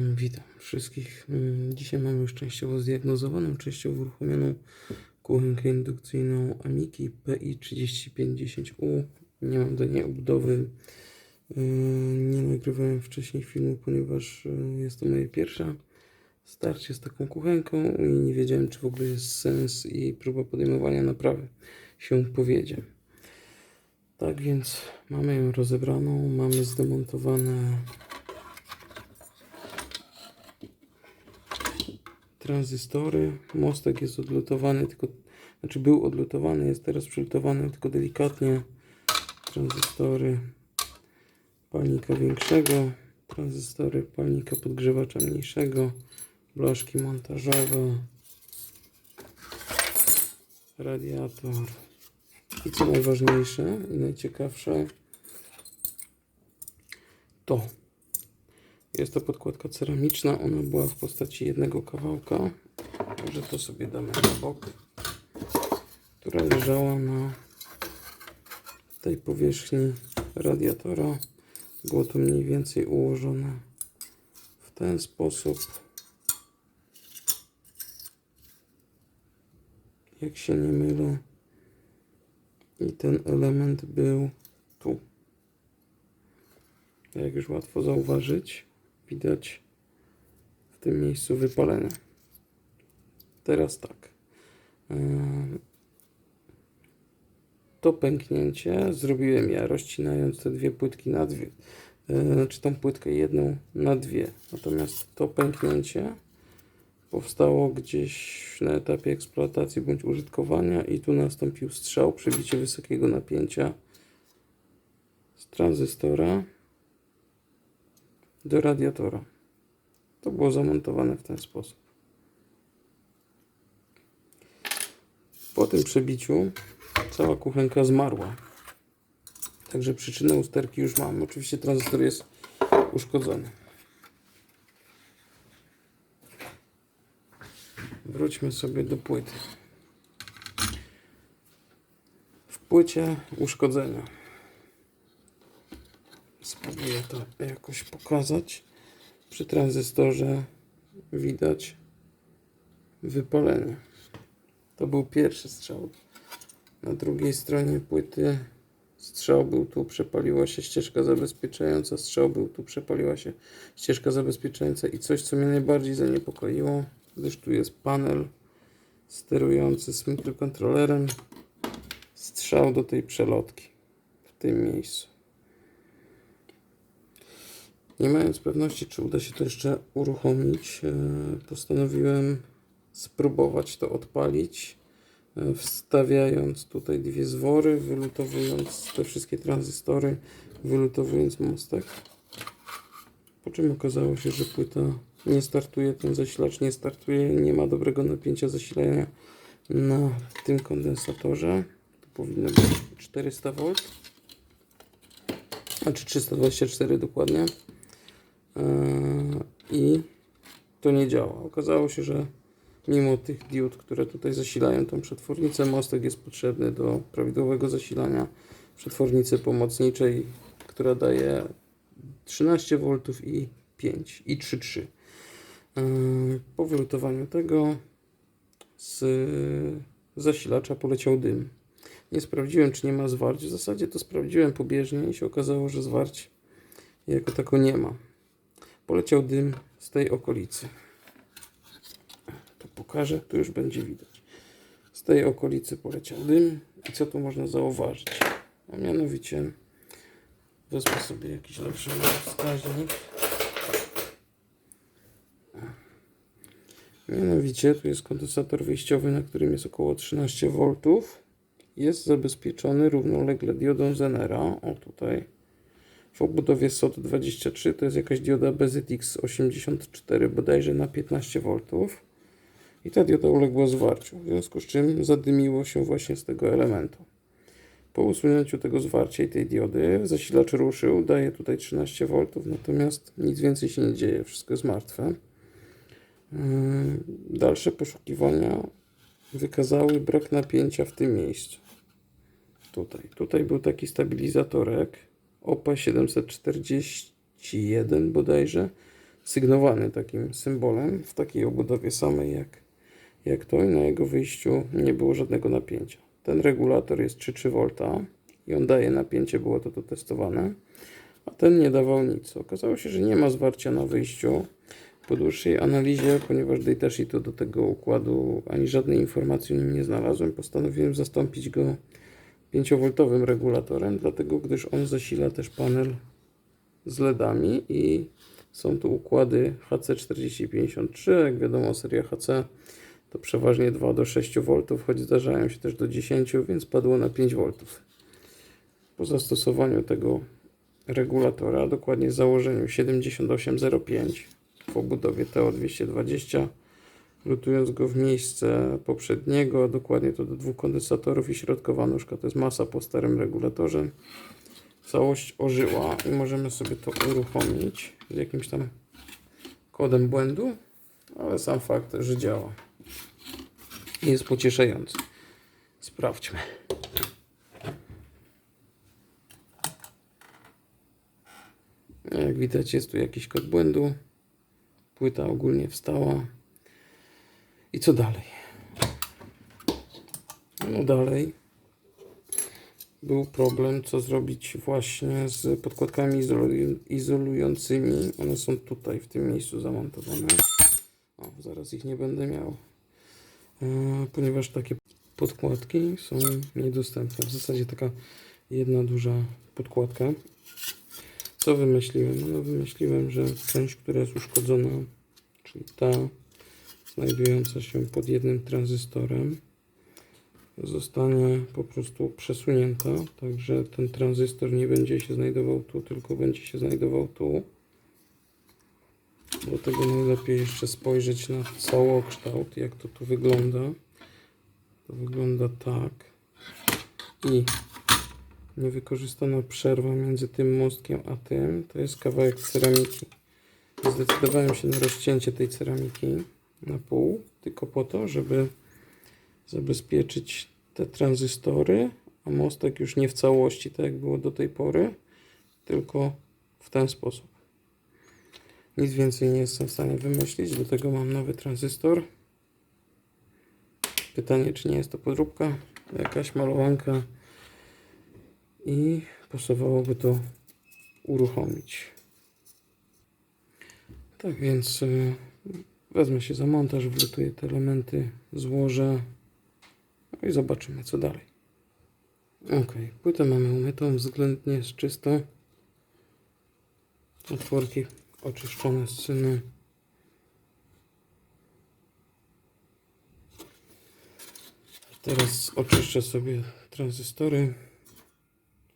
Witam wszystkich. Mm, Dzisiaj mamy już częściowo zdiagnozowaną, częściowo uruchomioną kuchenkę indukcyjną Amiki PI3510U. Nie mam do niej obudowy. Yy, Nie nagrywałem wcześniej filmu, ponieważ yy, jest to moje pierwsze starcie z taką kuchenką i nie wiedziałem, czy w ogóle jest sens i próba podejmowania naprawy się powiedzie. Tak więc mamy ją rozebraną, mamy zdemontowane tranzystory. Mostek jest odlutowany, tylko, znaczy był odlutowany, jest teraz przylutowany tylko delikatnie. Tranzystory palnika większego, tranzystory palnika podgrzewacza mniejszego, blaszki montażowe, radiator i co najważniejsze i najciekawsze to jest to podkładka ceramiczna. Ona była w postaci jednego kawałka. Może to sobie damy na bok. Która leżała na tej powierzchni radiatora. Było to mniej więcej ułożone w ten sposób. Jak się nie mylę. I ten element był tu. Jak już łatwo zauważyć, widać w tym miejscu wypalenie. Teraz tak. Ym, To pęknięcie zrobiłem ja, rozcinając te dwie płytki na dwie, yy, czy tą płytkę jedną na dwie. Natomiast to pęknięcie powstało gdzieś na etapie eksploatacji bądź użytkowania i tu nastąpił strzał, przebicie wysokiego napięcia z tranzystora do radiatora. To było zamontowane w ten sposób. Po tym przebiciu cała kuchenka zmarła. Także przyczynę usterki już mamy. Oczywiście tranzystor jest uszkodzony. Wróćmy sobie do płyty. W płycie uszkodzenia. Spróbuję to jakoś pokazać. Przy tranzystorze widać wypalenie. To był pierwszy strzał. Na drugiej stronie płyty strzał był tu, przepaliła się ścieżka zabezpieczająca, strzał był tu, przepaliła się ścieżka zabezpieczająca i coś, co mnie najbardziej zaniepokoiło, gdyż tu jest panel sterujący z mikrokontrolerem, strzał do tej przelotki w tym miejscu. Nie mając pewności, czy uda się to jeszcze uruchomić, e, postanowiłem spróbować to odpalić, e, wstawiając tutaj dwie zwory, wylutowując te wszystkie tranzystory, wylutowując mostek. Po czym okazało się, że płyta nie startuje, ten zasilacz nie startuje, nie ma dobrego napięcia zasilania na tym kondensatorze. To powinno być 400 V, znaczy 324 dokładnie. Eee, i to nie działa. Okazało się, że mimo tych diod, które tutaj zasilają tą przetwornicę, mostek jest potrzebny do prawidłowego zasilania przetwornicy pomocniczej, która daje 13 V i 5 i 3,3. Eee, Po wylutowaniu tego z zasilacza poleciał dym. Nie sprawdziłem, czy nie ma zwarć. W zasadzie to sprawdziłem pobieżnie i się okazało, że zwarć jako tako nie ma poleciał dym z tej okolicy. Tu pokażę, tu już będzie widać. Z tej okolicy poleciał dym. I co tu można zauważyć? A mianowicie wezmę sobie jakiś lepszy wskaźnik. Mianowicie tu jest kondensator wyjściowy, na którym jest około 13 V. Jest zabezpieczony równolegle diodą Zenera. O tutaj w obudowie SOT23 to jest jakaś dioda BZX84 bodajże na 15 V i ta dioda uległa zwarciu, w związku z czym zadymiło się właśnie z tego elementu. Po usunięciu tego zwarcia i tej diody zasilacz ruszył, daje tutaj 13 V, natomiast nic więcej się nie dzieje, wszystko jest martwe. Yy, Dalsze poszukiwania wykazały brak napięcia w tym miejscu. Tutaj, tutaj był taki stabilizatorek OP 741 bodajże, sygnowany takim symbolem w takiej obudowie samej jak, jak to i na jego wyjściu nie było żadnego napięcia. Ten regulator jest 3,3 V i on daje napięcie, było to, to testowane, a ten nie dawał nic. Okazało się, że nie ma zwarcia na wyjściu. Po dłuższej analizie, ponieważ datasheetu do tego układu ani żadnej informacji o nim nie znalazłem, postanowiłem zastąpić go 5V regulatorem, dlatego gdyż on zasila też panel z LEDami i są tu układy HC4053, jak wiadomo seria HC to przeważnie 2 do 6 V, choć zdarzają się też do 10, więc padło na 5 V. Po zastosowaniu tego regulatora, dokładnie założeniu 7805 w obudowie TO220, lutując go w miejsce poprzedniego, a dokładnie to do dwóch kondensatorów i środkowa nóżka, to jest masa po starym regulatorze. Całość ożyła i możemy sobie to uruchomić z jakimś tam kodem błędu, ale sam fakt, że działa jest pocieszający. Sprawdźmy. Jak widać jest tu jakiś kod błędu. Płyta ogólnie wstała. I co dalej? No dalej był problem, co zrobić właśnie z podkładkami izolu- izolującymi. One są tutaj, w tym miejscu zamontowane. O, zaraz ich nie będę miał. E, ponieważ takie podkładki są niedostępne. W zasadzie taka jedna duża podkładka. Co wymyśliłem? No wymyśliłem, że część, która jest uszkodzona, czyli ta znajdująca się pod jednym tranzystorem, zostanie po prostu przesunięta, także ten tranzystor nie będzie się znajdował tu, tylko będzie się znajdował tu. Do tego najlepiej jeszcze spojrzeć na całokształt, jak to tu wygląda. To wygląda tak. I niewykorzystana przerwa między tym mostkiem a tym to jest kawałek ceramiki. Zdecydowałem się na rozcięcie tej ceramiki na pół, tylko po to, żeby zabezpieczyć te tranzystory, a mostek już nie w całości, tak jak było do tej pory, tylko w ten sposób. Nic więcej nie jestem w stanie wymyślić. Do tego mam nowy tranzystor. Pytanie, czy nie jest to podróbka, jakaś malowanka i pasowałoby to uruchomić. Tak więc y, wezmę się za montaż, wlutuję te elementy, złożę no i zobaczymy co dalej. Ok, płytę mamy umytą, względnie jest czysto. Otworki oczyszczone z cyny. Teraz oczyszczę sobie tranzystory.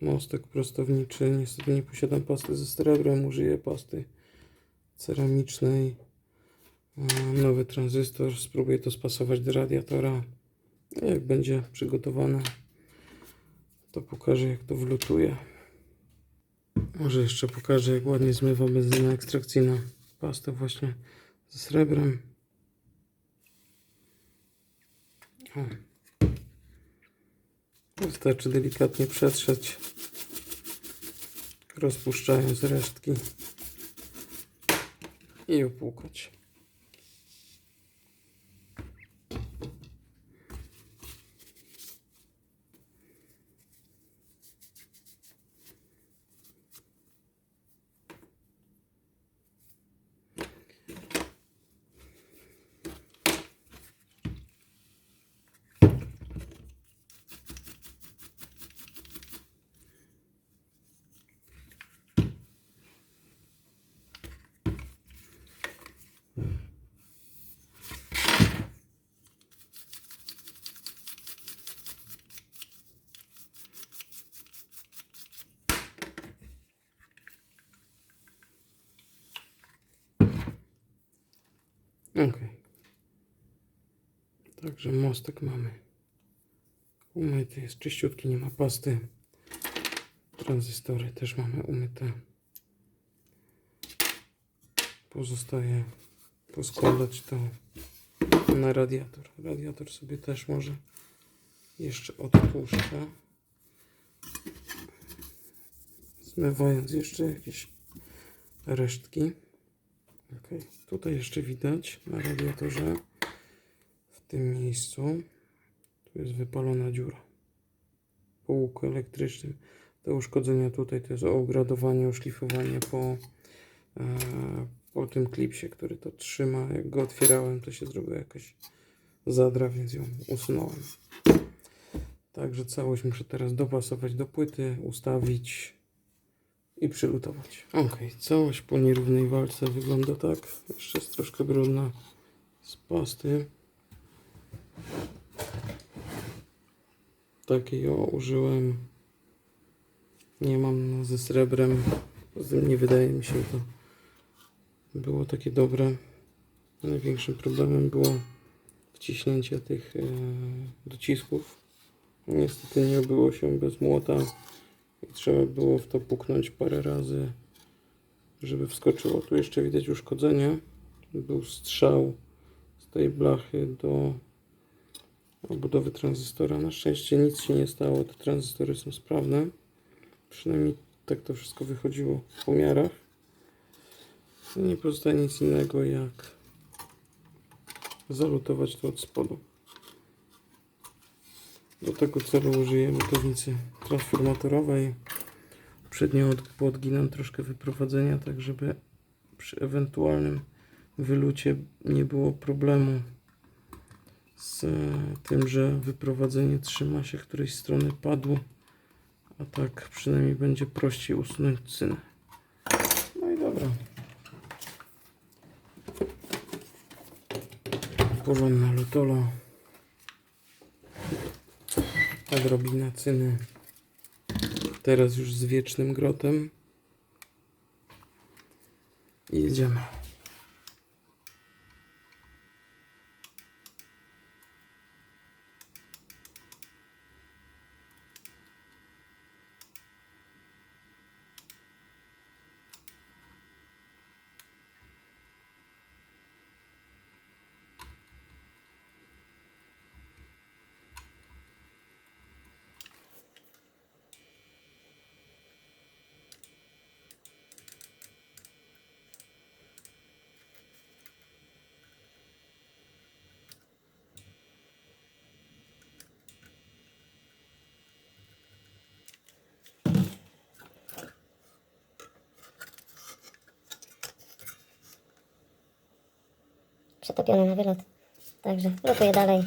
Mostek prostowniczy. Niestety nie posiadam pasty ze srebrem. Użyję pasty ceramicznej. Mam Nowy tranzystor. Spróbuję to spasować do radiatora. Jak będzie przygotowane, to pokażę jak to wlutuje. Może jeszcze pokażę jak ładnie zmywa benzyna ekstrakcyjna pastę właśnie ze srebrem. O. Wystarczy delikatnie przetrzeć, rozpuszczając resztki i opłukać. Ok. Także mostek mamy. Umyty jest czyściutki, nie ma pasty. Tranzystory też mamy umyte. Pozostaje poskładać to na radiator. Radiator sobie też może jeszcze odpuszczę. Zmywając jeszcze jakieś resztki Tutaj jeszcze widać na radiatorze w tym miejscu tu jest wypalona dziura po łuku elektrycznym. Te uszkodzenia tutaj to jest ogradowanie, oszlifowanie po, e, po tym klipsie, który to trzyma. Jak go otwierałem, to się zrobiła jakaś zadra, więc ją usunąłem. Także całość muszę teraz dopasować do płyty, ustawić i przylutować. Ok, całość po nierównej walce wygląda tak. Jeszcze jest troszkę brudna z pasty. Takiej o użyłem. Nie mam ze srebrem. Nie wydaje mi się to było takie dobre. Największym problemem było wciśnięcie tych e, docisków. Niestety nie obyło się bez młota trzeba było w to puknąć parę razy, żeby wskoczyło. Tu jeszcze widać uszkodzenie. Był strzał z tej blachy do obudowy tranzystora. Na szczęście nic się nie stało, te tranzystory są sprawne. Przynajmniej tak to wszystko wychodziło w pomiarach. Nie pozostaje nic innego jak zalutować to od spodu. Do tego celu użyję lutownicy transformatorowej. Przednio od- podginam troszkę wyprowadzenia, tak żeby przy ewentualnym wylucie nie było problemu z e, tym, że wyprowadzenie trzyma się którejś strony padło, a tak przynajmniej będzie prościej usunąć cynę. No i dobra. Porządna lutola. Odrobina cyny. Teraz już z wiecznym grotem. I jedziemy. Przetopione na wylot. Także lutuję dalej.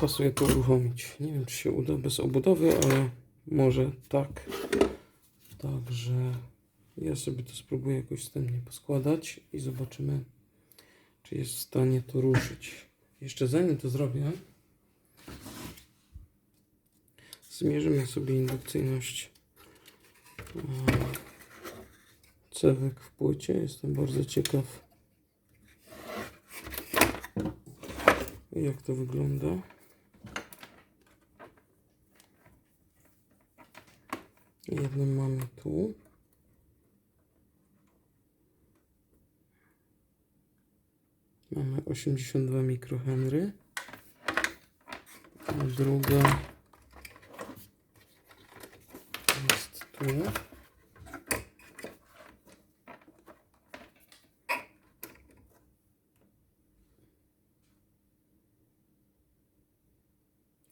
Pasuje to uruchomić. Nie wiem, czy się uda bez obudowy, ale może tak. Także ja sobie to spróbuję jakoś wstępnie poskładać i zobaczymy, czy jest w stanie to ruszyć. Jeszcze zanim to zrobię, zmierzymy sobie indukcyjność cewek w płycie. Jestem bardzo ciekaw, jak to wygląda. Jedną mamy tu. Mamy 82 mikrohenry. Druga tu.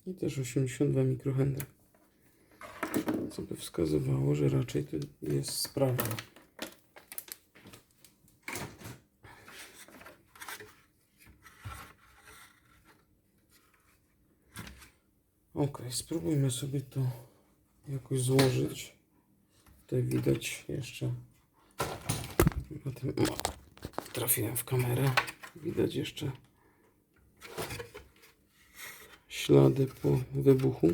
I też 82 mikrohenry co by wskazywało, że raczej to jest sprawne. Ok, spróbujmy sobie to jakoś złożyć. Tutaj widać jeszcze na tym o, trafiłem w kamerę. Widać jeszcze ślady po wybuchu.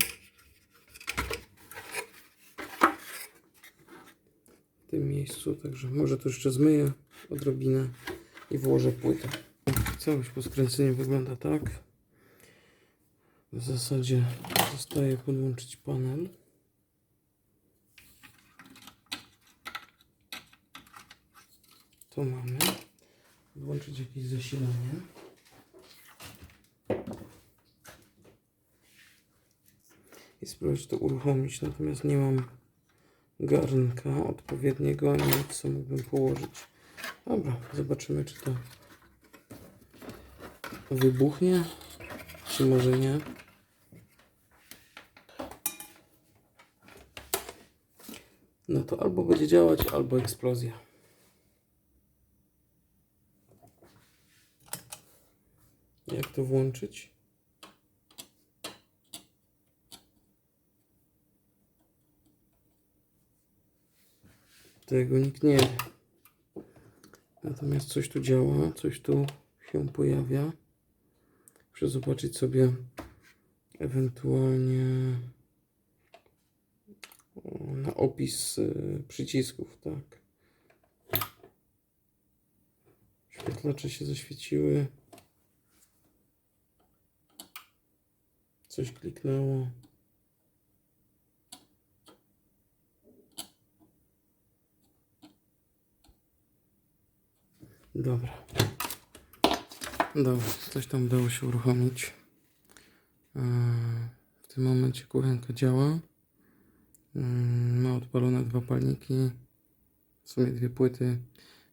w tym miejscu, także może to jeszcze zmyję odrobinę i włożę płytę. Całość po skręceniu wygląda tak. W zasadzie zostaje podłączyć panel. To mamy. Włączyć jakieś zasilanie. i spróbować to uruchomić. Natomiast nie mam garnka odpowiedniego, nic, co mógłbym położyć. Dobra, zobaczymy, czy to wybuchnie, czy może nie. No to albo będzie działać, albo eksplozja. Jak to włączyć? Tego nikt nie wie. Natomiast coś tu działa, coś tu się pojawia. Muszę zobaczyć sobie ewentualnie na opis y, przycisków, tak. Świetlacze się zaświeciły. Coś kliknęło. Dobra. Dobra, coś tam udało się uruchomić. Eee, W tym momencie kuchenka działa. Mm, Ma odpalone dwa palniki. W sumie dwie płyty.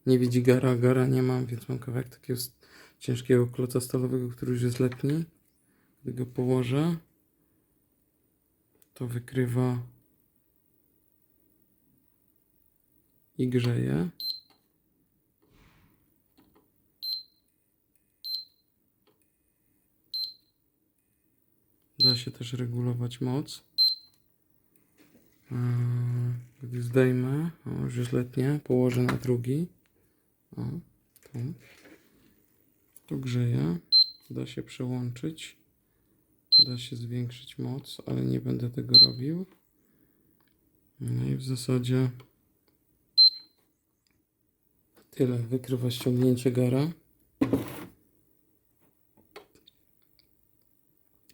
Nie widzi gara, gara nie mam, więc mam kawałek takiego ciężkiego kloca stalowego, który już jest letni. Gdy go położę, to wykrywa i grzeje. Da się też regulować moc. Gdy zdejmę, o, już jest letnie, położę na drugi. O, tu. Tu grzeje. Da się przełączyć. Da się zwiększyć moc, ale nie będę tego robił. No i w zasadzie tyle. Wykrywa ściągnięcie gara.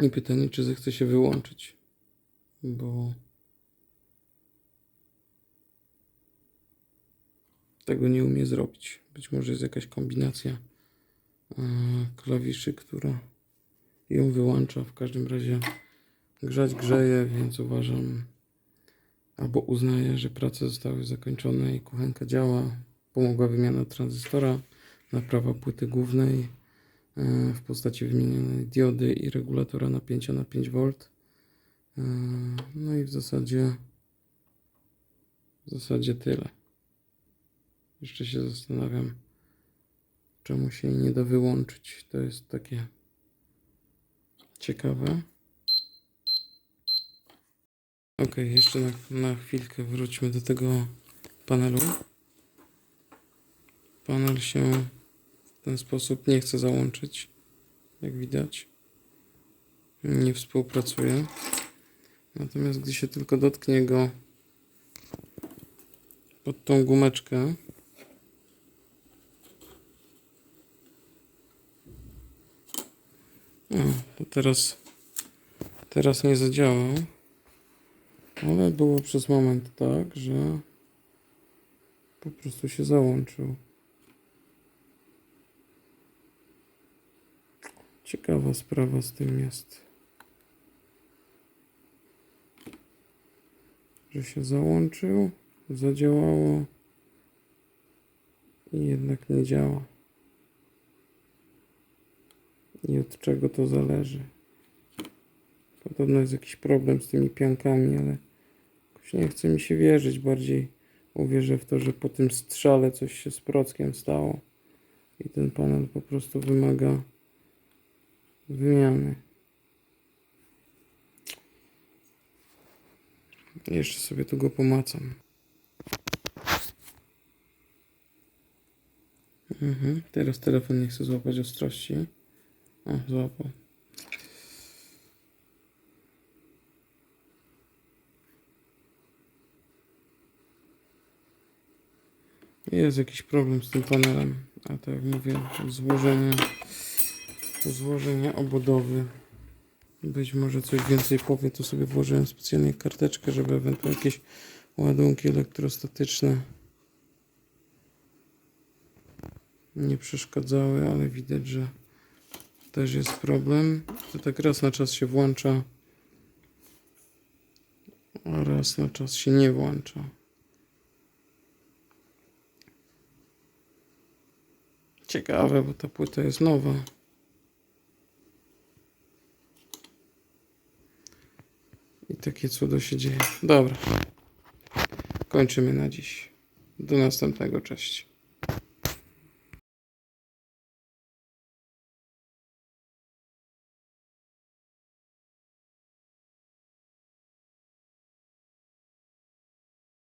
I pytanie, czy zechce się wyłączyć. Bo tego nie umie zrobić. Być może jest jakaś kombinacja e, klawiszy, która ją wyłącza. W każdym razie grzać grzeje, więc uważam albo uznaję, że prace zostały zakończone i kuchenka działa. Pomogła wymiana tranzystora, naprawa płyty głównej e, w postaci wymienionej diody i regulatora napięcia na 5V. E, No i w zasadzie w zasadzie tyle. Jeszcze się zastanawiam, czemu się nie da wyłączyć. To jest takie ciekawe. Ok, jeszcze na, na chwilkę wróćmy do tego panelu. Panel się w ten sposób nie chce załączyć, jak widać. Nie współpracuje. Natomiast gdy się tylko dotknie go pod tą gumeczkę, o, to teraz, teraz nie zadziałał. Ale było przez moment tak, że po prostu się załączył. Ciekawa sprawa z tym jest. Że się załączył, zadziałało i jednak nie działa. I od czego to zależy? Podobno jest jakiś problem z tymi piankami, ale jakoś nie chce mi się wierzyć. Bardziej uwierzę w to, że po tym strzale coś się z prockiem stało i ten panel po prostu wymaga wymiany. Jeszcze sobie tu go pomacam. Mhm. Teraz telefon nie chce złapać ostrości. O, złapał. Jest jakiś problem z tym panelem, a tak jak mówię, złożenie, złożenie obudowy. Być może coś więcej powie, to sobie włożyłem specjalnie karteczkę, żeby ewentualnie jakieś ładunki elektrostatyczne nie przeszkadzały, ale widać, że też jest problem. To tak raz na czas się włącza A raz na czas się nie włącza. Ciekawe, bo ta płyta jest nowa. I takie cudo się dzieje. Dobra. Kończymy na dziś. Do następnego. Cześć.